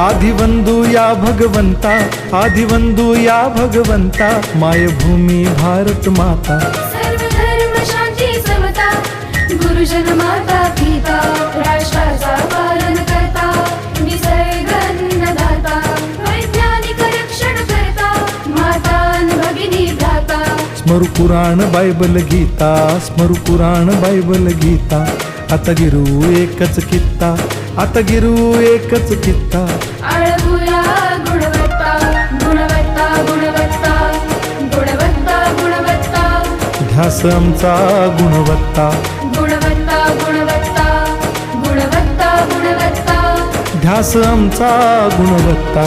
आदिवंदू या भगवंता आदिवंदू या भगवंता मायभूमी भारत माता। सर्व धर्म शांती समता गुरुजन माता पिता राष्ट्राचा पालन करता निसर्ग अन्नदाता वैज्ञानिक रक्षण करता माता अन भगिनी भ्राता। स्मरु पुराण बायबल गीता स्मरु पुराण बायबल गीता आता गिरू एकच कित्ता। आता गिरू एकच कित्ता. आळवूया गुणवत्ता गुणवत्ता गुणवत्ता गुणवत्ता गुणवत्ता. ध्यास आमचा गुणवत्ता. गुणवत्ता गुणवत्ता गुणवत्ता गुणवत्ता. ध्यास आमचा गुणवत्ता.